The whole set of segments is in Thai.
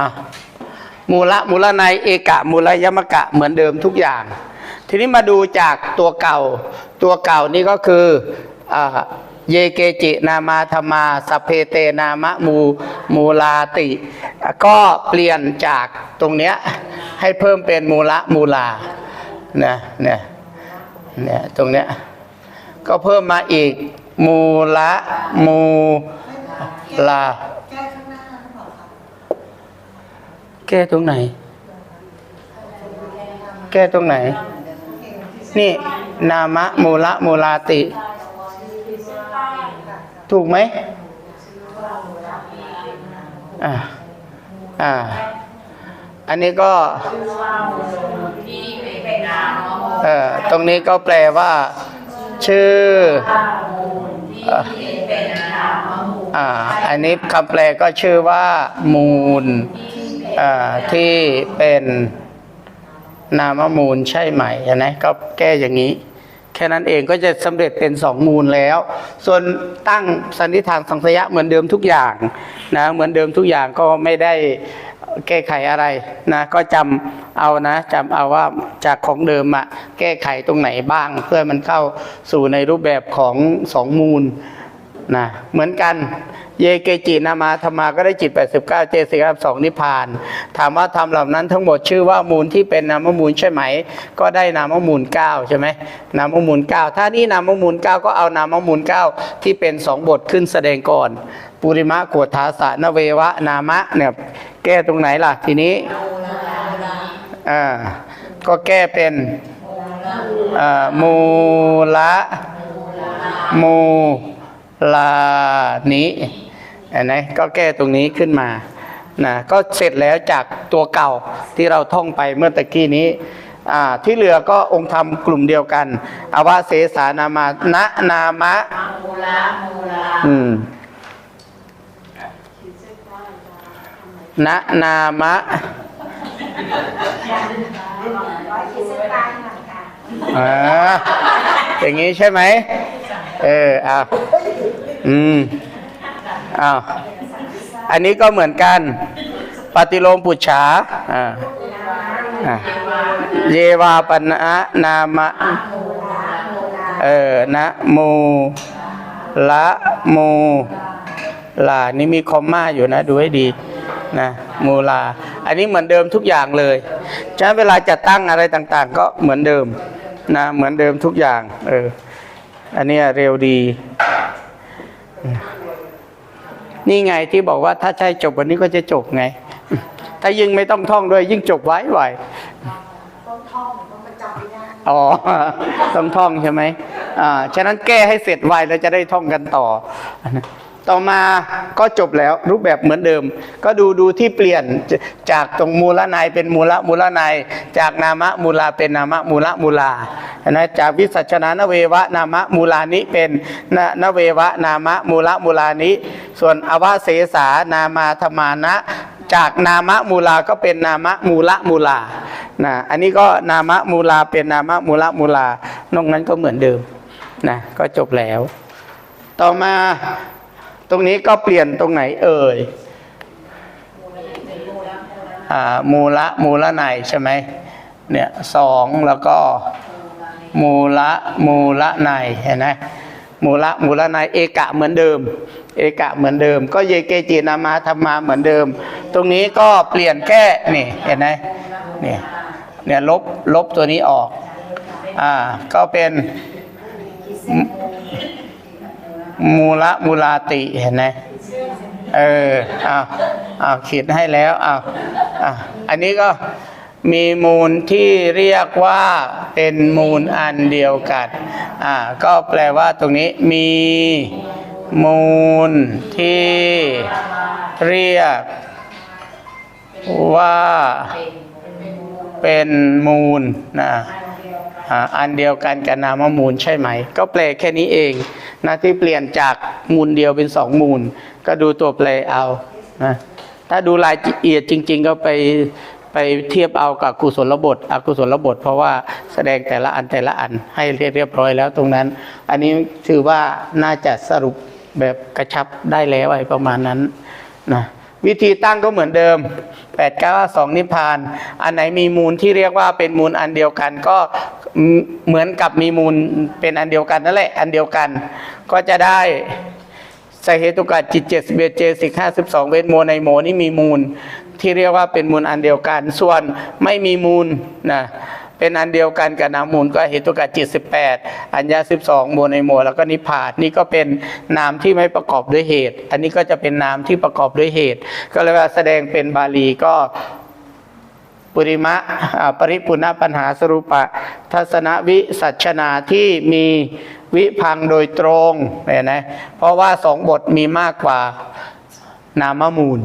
อะมูละมูละในเอกะมูลยมกะเหมือนเดิมทุกอย่าง ทีนี้มาดูจากตัวเก่า ตัวเก่านี่ก็คืออเยเกจินามาธรรมาสเพเตนามะมูมูลาติ ก็เปลี่ยนจากตรงเนี้ยให้เพิ่มเป็นมูละมูลานะเนี่ยเนี่ยตรงเนี้ยก็เพิ่มมาอีกมูละมูลา แก้ตรงไหน แก้ตรงไหน นี่ นามะมูละมูลาติ ถูกไหมอ่าอ่า อันนี้ก็เออตรงนี้ก็แปลว่า ชื่ออ่ออ่าอันนี้คำแปลก็ชื่อว่า มูล ที่เป็นนามมูลใช่ไหมนไหมก็แก้อย่างนี้ แค่นั้นเองก็จะสำเร็จเป็นสองมูลแล้ว ส่วนตั้งสันนิษฐานสังสยะเหมือนเดิมทุกอย่างนะเหมือนเดิมทุกอย่างก็ไม่ได้แก้ไขอะไรนะก็จำเอานะจำเอาว่าจากของเดิมอะแก้ไขตรงไหนบ้าง เพื่อมันเข้าสู่ในรูปแบบของสองมูล นะเหมือนกันเยเกจินามาธรรมาก็ได้จิต 89 เจสิกรับสองนิพพาน ถามว่าทำเหล่านั้นทั้งหมดชื่อว่ามูลที่เป็นนามมูลใช่ไหม ก็ได้นามมูล 9 ใช่ไหมนามมูล 9 ถ้านี่นามมูล 9 ก็เอานามมูล 9 ที่เป็นสองบทขึ้นแสดงก่อน ปุริมะโกฏฐาสะนเววะนามะเนี่ยแก้ตรงไหนล่ะทีนี้อ่าก็แก้เป็นอ่ามูละมู ลานี้เห็นไหมก็แก้ตรงนี้ขึ้นมานะก็เสร็จแล้วจากตัวเก่าที่เราท่องไปเมื่อตะกี้นี้อ่าที่เหลือก็องค์ธรรมกลุ่มเดียวกันอาวาเสสานามานะนามะอืมนะนามะอ่าอย่างนี้ใช่ไหมเออเอา อืมอ้าวอันนี้ก็เหมือนกัน ปฏิโลมปุจฉาอ่าอ่าเยวาปนะนามะเออนะโมละโมลานี่มีคอมมาอยู่นะ ดูให้ดีนะโมลา อันนี้เหมือนเดิมทุกอย่างเลยฉะนั้นเวลาจะตั้งอะไรต่างๆ ก็เหมือนเดิมนะเหมือนเดิมทุกอย่างเอออันนี้เร็วดี นี่ไงที่บอกว่าถ้าใช่จบวันนี้ก็จะจบไง ถ้ายิ่งไม่ต้องท่องด้วย ยิ่งจบไว้ไวอ๋อต้องท่องใช่ไหมอ่าฉะนั้นแก้ให้เสร็จไวแล้วจะได้ท่องกันต่อ ต่อมาก็จบแล้วรูปแบบเหมือนเดิม ก็ดูดูที่เปลี่ยนจากตรงมูลนายเป็นมูลมูลนายจากนามะมูลาเป็นนามะมูลมูลาเห็นะจากวิสัชนานเววะนามะมูลานิเป็นนนเววะนามะมูลมูลานิส่วนอวเสสานามาธมานะจากนามะมูลาก็เป็นนามะมูละมูลานะอันนี้ก็นามะมูลาเป็นนามะมูละมูลานอกนั้นก็เหมือนเดิมนะก็จบแล้ว ต่อมา ตรงนี้ก็เปลี่ยนตรงไหนเอ่ยมูละมูละในใช่ไหมเนี่ยสองแล้วก็มูละมูละในเห็นไหมมูละมูละในเอกะเหมือนเดิม เอกะเหมือนเดิม ก็เยเกจินามาธรรมาเหมือนเดิม ตรงนี้ก็เปลี่ยนแค่นี่เห็นไหมเนี่ยเนี่ยลบลบตัวนี้ออกอ่าก็เป็น มูละมูลาติเห็นไหมเอออ้าวอ้าขีดให้แล้วอ้าวอะอันนี้ก็มีมูลที่เรียกว่าเป็นมูลอันเดียวกันอ่าก็แปลว่าตรงนี้มีมูลที่เรียกว่าเป็นมูลนะ อันเดียวกันกับนามมูลใช่ไหม ก็แปลแค่นี้เองนะที่เปลี่ยนจากมูลเดียวเป็นสองมูล ก็ดูตัวแปลเอานะถ้าดูรายละเอียดจริง ๆ ก็ไปไปเทียบเอากับกุศลบทอกุศลบท เพราะว่าแสดงแต่ละอันแต่ละอันให้เรียบเรียบร้อยแล้วตรงนั้น อันนี้ถือว่าน่าจะสรุปแบบกระชับได้แล้วอะไรประมาณนั้นนะวิธีตั้งก็เหมือนเดิม8 9 2นิพพาน อันไหนมีมูลที่เรียกว่าเป็นมูลอันเดียวกันก็ เหมือนกับมีมูลเป็นอันเดียวกันนั่นแหละอันเดียวกัน ก็จะได้สเหตุกะจิตเจ็ดสิบเอ็ดเจสิกห้าสิบสองเวทโมในโมนี่มีมูล ที่เรียกว่าเป็นมูลอันเดียวกัน ส่วนไม่มีมูลนะเป็นอันเดียวกันกับนามมูลก็เหตุกะจิตสิบแปดอัญญาสิบสองโมในโมแล้วก็นิพพานนี่ก็เป็นนามที่ไม่ประกอบด้วยเหตุ อันนี้ก็จะเป็นนามที่ประกอบด้วยเหตุ ก็เลยว่าแสดงเป็นบาลีก็ ปุริมะปริปุณปัญหาสรุปะ ทัศนวิสัชนาที่มีวิพังโดยตรงเนี่ยนะเพราะว่าสองบทมีมากกว่านามมูล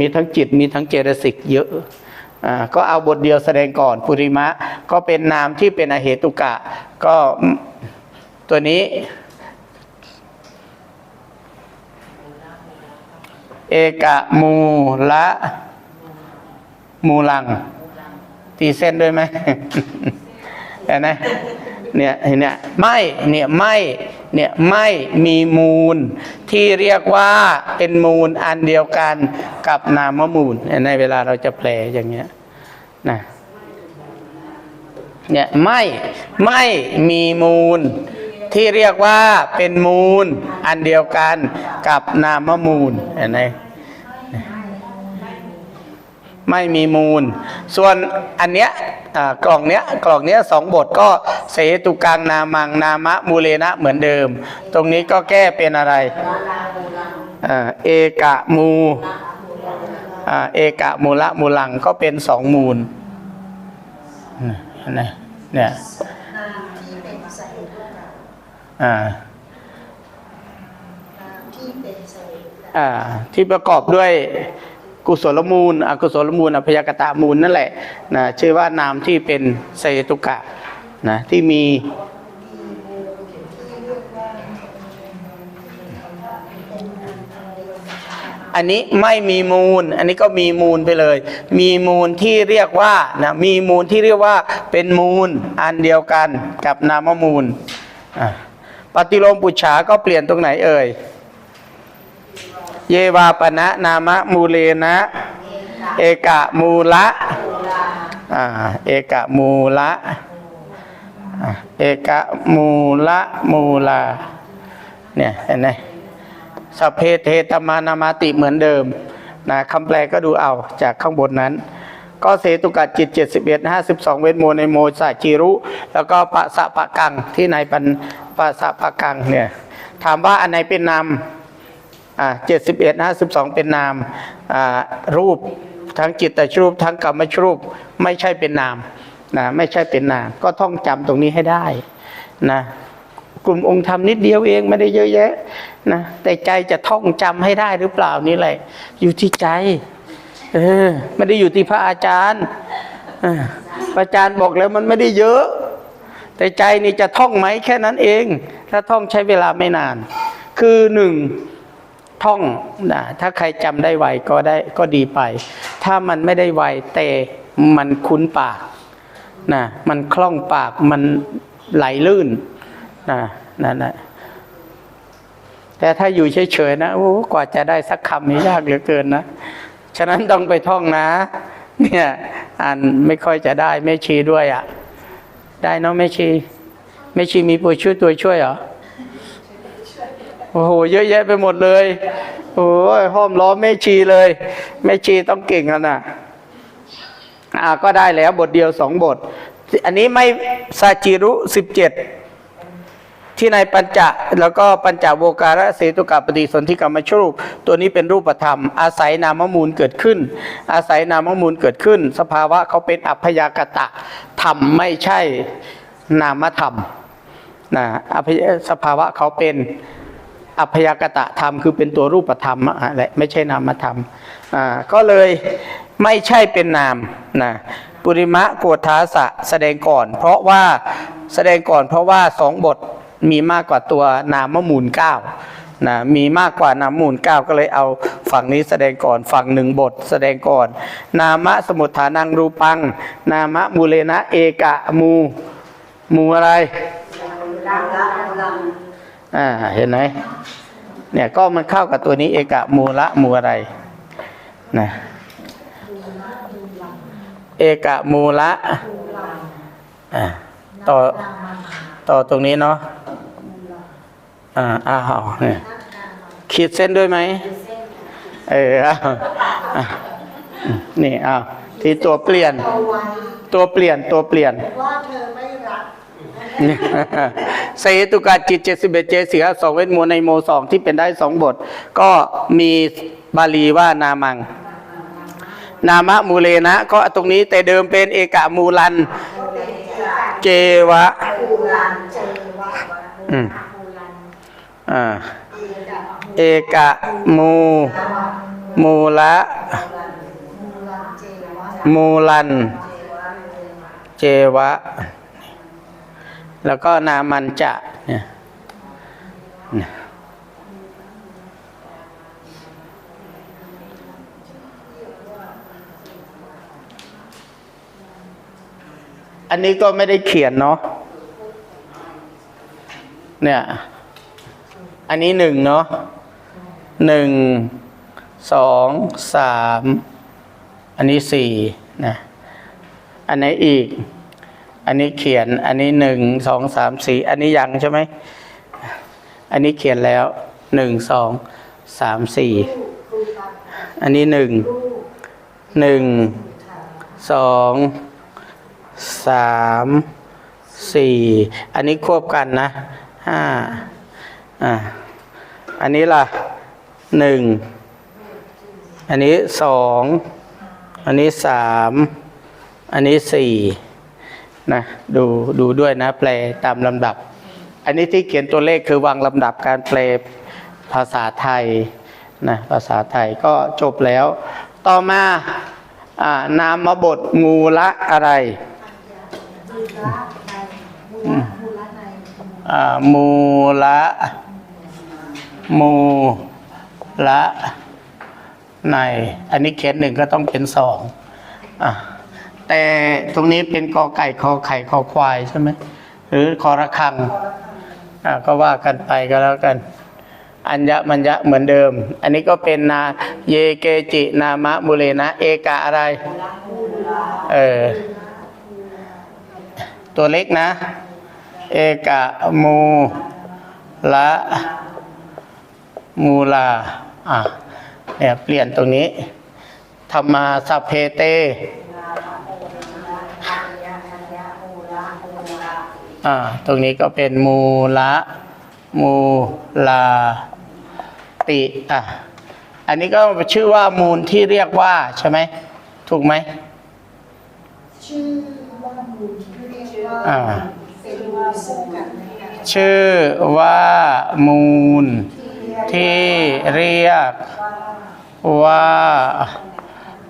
มีทั้งจิตมีทั้งเจตสิกเยอะก็เอาบทเดียวแสดงก่อนปุริมะ ก็เป็นนามที่เป็นอเหตุกะ ก็ตัวนี้ เอกะมูละ มูลัง ตีเส้นด้วยไหมเห็นไหมเนี่ยเห็นเนี่ยไม่เนี่ยไม่เนี่ยไม่มีมูล ที่เรียกว่าเป็นมูลอันเดียวกันกับนามมูล ในเวลาเราจะแปลอย่างเงี้ยนะเนี่ยไม่ไม่มีมูล ที่เรียกว่าเป็นมูลอันเดียวกันกับนามมูลเห็นไหม ไม่มีมูล ส่วนอันเนี้ยอ่ากล่องเนี้ยกล่องเนี้ยสองบทก็เสตุกังนามังนามะมูเลนะเหมือนเดิม ตรงนี้ก็แก้เป็นอะไรอ่าเอกะมูอ่าเอกะมูละมูลังก็เป็นสองมูลนะเนี่ยอ่าอ่าที่ประกอบด้วย กุศลมูล อกุศลมูลอพยากตามูลนั่นแหละนะชื่อว่านามที่เป็นเสตุกะนะที่มีอันนี้ไม่มีมูล อันนี้ก็มีมูลไปเลย มีมูลที่เรียกว่านะมีมูลที่เรียกว่าเป็นมูลอันเดียวกันกับนามมูลปฏิโลมปุจฉาก็เปลี่ยนตรงไหนเอ่ย เยวาปณะนามะมูเลนะ เอกะมูละเอกะมูละเอกะมูละมูลาเนี่ยเห็นไหมสัพเพเทตมานามาติเหมือนเดิมนะคำแปลก็ดูเอาจากข้างบนนั้น ก็เสตุกัดจิต 71 52 เวทโมในโมสะจิรุ แล้วก็ปะสะปะกังที่ในปันปะสะปะกังเนี่ยถามว่าอันไหนเป็นนาม อ่า71 52เป็นนามอ่ารูปทั้งจิตตชรูปทั้งกรรมชรูปไม่ใช่เป็นนามนะไม่ใช่เป็นนาม ก็ท่องจำตรงนี้ให้ได้นะกลุ่มองค์ธรรมนิดเดียวเองไม่ได้เยอะแยะนะแต่ใจจะท่องจำให้ได้หรือเปล่านี่แหละ อยู่ที่ใจเออไม่ได้อยู่ที่พระอาจารย์พระอาจารย์บอกแล้วมันไม่ได้เยอะ แต่ใจนี่จะท่องไหมแค่นั้นเอง ถ้าท่องใช้เวลาไม่นาน คือหนึ่ง ท่องนะถ้าใครจำได้ไวก็ได้ก็ดีไป ถ้ามันไม่ได้ไวแต่มันคุ้นปากนะมันคล่องปากมันไหลลื่นนะนั่นแหละแต่ถ้าอยู่เฉยๆนะโอ้กว่าจะได้สักคำนี้ยากเหลือเกินนะฉะนั้นต้องไปท่องนะ เนี่ยอ่านไม่ค่อยจะได้แม่ชีด้วยอะ่ะ ได้เนาะแม่ชีแม่ชีมีตัวช่วยตัวช่วยเหรอ โอ้โหเยอะแยะไปหมดเลยโอ้ยห้อมล้อมแม่ชีเลยแม่ชีต้องเก่งแล้วนะอ่าก็ได้แล้วบทเดียวสองบท อันนี้ไม่ซาจิรุสิบเจ็ดที่ในปัญจะแล้วก็ปัญจโวการะเสตุกะปฏิสนธิกรรมชรูป ตัวนี้เป็นรูปธรรม อาศัยนามมูลเกิดขึ้น อาศัยนามมูลเกิดขึ้น สภาวะเขาเป็นอัพยากตะธรรมไม่ใช่นามธรรมนะอภยสภาวะเขาเป็น อัพยากตะธรรมคือเป็นตัวรูปธรรมอะแหละไม่ใช่นามธรรมอ่าก็เลยไม่ใช่เป็นนามนะปุริมะโกฏาสะแสดงก่อน เพราะว่าแสดงก่อนเพราะว่าสองบทมีมากกว่าตัวนามมูลเก้านะมีมากกว่านามมูลเก้าก็เลยเอาฝั่งนี้แสดงก่อนฝั่งหนึ่งบทแสดงก่อน นามะสมุทฐานังรูปัง นามะมูเลนะเอกะมูมูอะไร อ่าเห็นไหมเนี่ยก็มันเข้ากับตัวนี้เอกะมูละมูอะไรนะเอกะมูละอะต่อต่อตรงนี้เนาะอ่าอ้าวเนี่ยขีดเส้นด้วยไหมเออนี่อ้าวที่ตัวเปลี่ยน ตัวเปลี่ยนตัวเปลี่ยนว่าเธอไม่ เสตุกาจิตเจ็ดสิบเอ็ดเจสีหสองเวทมนต์ในโมสองที่เป็นได้สองบท ก็มีบาลีว่านามัง นามะมูเลนะก็ตรงนี้แต่เดิมเป็นเอกะมูลัน เจวะเจอว่าอืมปูรันอ่าเอกะมูมูละมูลัน เจวะ แล้วก็นามันจะเนี่ยเนี่ยอันนี้ก็ไม่ได้เขียนเนาะเนี่ย อันนี้หนึ่งเนาะหนึ่งสองสามอันนี้สี่นะ อันไหนอีก อันนี้เขียน อันนี้หนึ่งสองสามสี่อันนี้ยังใช่ไหม อันนี้เขียนแล้วหนึ่งสองสามสี่อันนี้หนึ่งหนึ่งสองสามสี่อันนี้ควบกันนะห้าอ่าอันนี้ล่ะหนึ่งอันนี้สองอันนี้สามอันนี้สี่ นะดูดูด้วยนะ แปลตามลำดับ อันนี้ที่เขียนตัวเลขคือวางลำดับการแปลภาษาไทยนะภาษาไทยก็จบแล้ว ต่อมาอ่านามบทงูละอะไรมูระในมูระมูระในอ่ามูละมูละใน อันนี้เขียนหนึ่งก็ต้องเป็นสองอะ แต่ตรงนี้เป็นกอไก่คอไข่คอควายใช่ไหมหรือคอระคังก็ว่ากันไปก็แล้วกัน อัญญมัญญะเหมือนเดิม อันนี้ก็เป็นนาเยเกจินามะบุเรนะ เอกะอะไร เออ ตัวเล็กนะ เอกะมูละมูลา อะเนี่ยเปลี่ยนตรงนี้ธรรมาสัพเพเต อ่าตรงนี้ก็เป็นมูละมูลาติอะอันนี้ก็ชื่อว่ามูลที่เรียกว่าใช่ไหมถูกไหมชื่อว่ามูลที่เรียกว่าอ่าชื่อว่ามูลที่เรียกว่า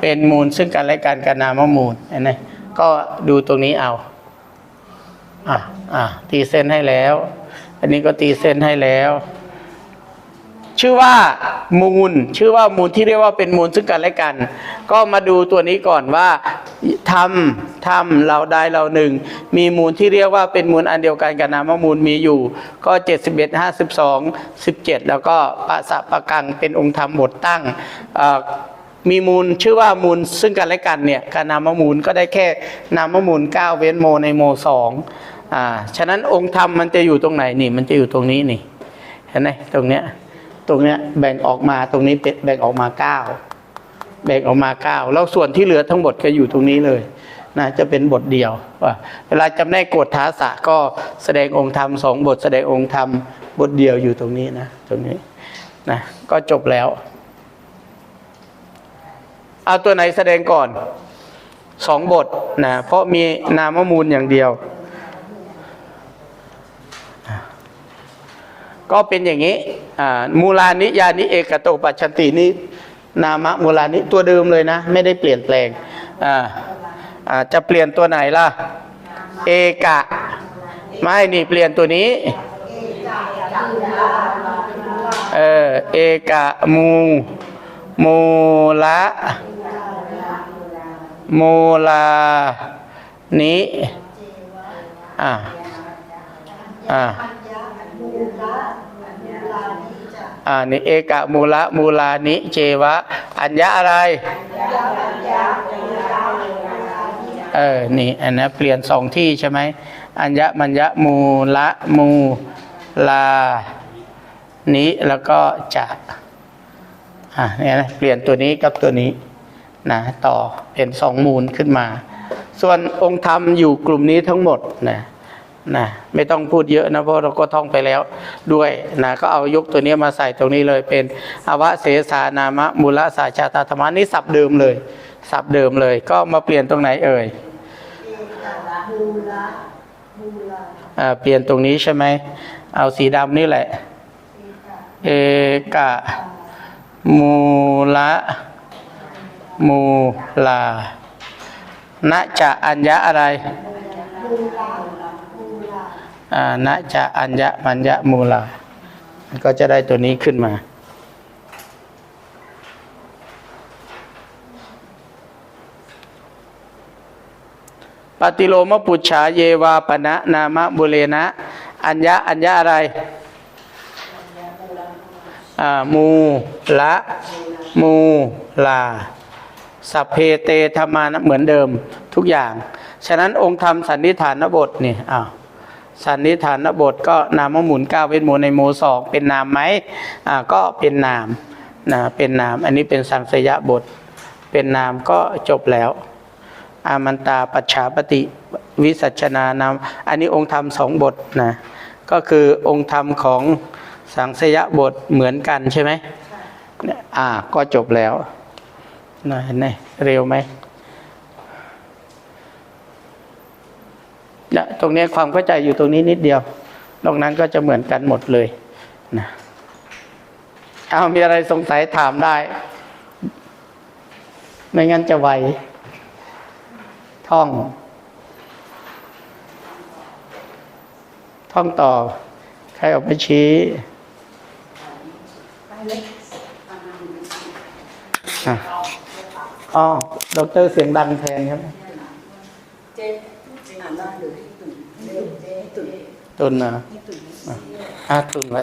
เป็นมูลซึ่งกันและกันกับนามมูลเห็นไหมก็ดูตรงนี้เอา อะอะตีเส้นให้แล้ว อันนี้ก็ตีเส้นให้แล้ว ชื่อว่ามูล ชื่อว่ามูลที่เรียกว่าเป็นมูลซึ่งกันและกัน ก็มาดูตัวนี้ก่อนว่าทำทำเราได้เราหนึ่ง มีมูลที่เรียกว่าเป็นมูลอันเดียวกันกับนามมูลมีอยู่ ก็ 71 52 17 แล้วก็ปะสะปะกังเป็นองค์ธรรมบทตั้งมีมูลชื่อว่ามูลซึ่งกันและกันเนี่ยกับนามมูลก็ได้แค่นามมูล 9 เว้นโมในโมสอง อ่าฉะนั้นองค์ธรรมมันจะอยู่ตรงไหนนี่มันจะอยู่ตรงนี้นี่เห็นไหมตรงเนี้ยตรงเนี้ยแบ่งออกมาตรงนี้เป็นแบ่งออกมาเก้าแบ่งออกมาเก้าแล้วส่วนที่เหลือทั้งหมดก็อยู่ตรงนี้เลยนะจะเป็นบทเดียวว่าเวลาจำแนกกฎท้าสะก็แสดงองค์ธรรมสองบทแสดงองค์ธรรมบทเดียวอยู่ตรงนี้นะตรงนี้นะก็จบแล้ว เอาตัวไหนแสดงก่อนสองบทนะเพราะมีนามมูลอย่างเดียว ก็เป็นอย่างนี้มูลานิยานิเอกโตปัจชันตินี้นามะมูลานิตัวเดิมเลยนะ ไม่ได้เปลี่ยนแปลงจะเปลี่ยนตัวไหนล่ะ เอกะ ไม่นี่เปลี่ยนตัวนี้เออเอกะมูมูละมูลานิอ่าอ่า อัญญามูระมูลานิจะอ่านี่เอกะมูละมูลานิเจวะ อัญญะอะไรเออนี่อันนะเปลี่ยนสองที่ใช่ไหมอัญญะมัญญะมูละมูลานิแล้วก็จะอ่าเนี่ยนะเปลี่ยนตัวนี้กับตัวนี้นะต่อเป็นสองมูลขึ้นมา ส่วนองค์ธรรมอยู่กลุ่มนี้ทั้งหมดนะ นะไม่ต้องพูดเยอะนะเพราะเราก็ท่องไปแล้วด้วยนะก็เอายกตัวนี้มาใส่ตรงนี้เลยเป็นอวเสสานามะมูลสาชาตาธรรมะนี่สับเดิมเลย สับเดิมเลย ก็มาเปลี่ยนตรงไหนเอ่ยมูละมูละอ่าเปลี่ยนตรงนี้ใช่ไหมเอาสีดำนี่แหละ เอกะมูละมูลานะจะอัญญะอะไรมูละมูละอ่า นะจะอัญญะมัญญะมูลา ก็จะได้ตัวนี้ขึ้นมา ปฏิโลมปุจฉาเยวาปณะนามะบุเรนะ อัญญะอัญญะอะไรอ่ามูละมูลาสัพเพเตธรรมานะเหมือนเดิมทุกอย่าง ฉะนั้นองค์ธรรมสันนิฐานบทนี่อ้าว สันนิฐานบทก็นามหมุนเก้าเวทโมในโมสองเป็นนามไหมอ่าก็เป็นนามนะเป็นนาม อันนี้เป็นสังสยบท เป็นนามก็จบแล้ว อามันตาปัจฉาปฏิวิสัชนานามอันนี้องค์ธรรมสองบทนะก็คือองค์ธรรมของสังสยบทเหมือนกันใช่ไหมเนี่ยอ่าก็จบแล้วนะเห็นไหมเร็วไหม นี่ยตรงนี้ความเข้าใจอยู่ตรงนี้นิดเดียว นอกนั้นก็จะเหมือนกันหมดเลยนะเอามีอะไรสงสัยถามได้ ไม่งั้นจะไวท่อง ท่องต่อ ใครออกไปชี้อ๋อดอกเตอรเสียงดังแทนครับเจ อ่านว่า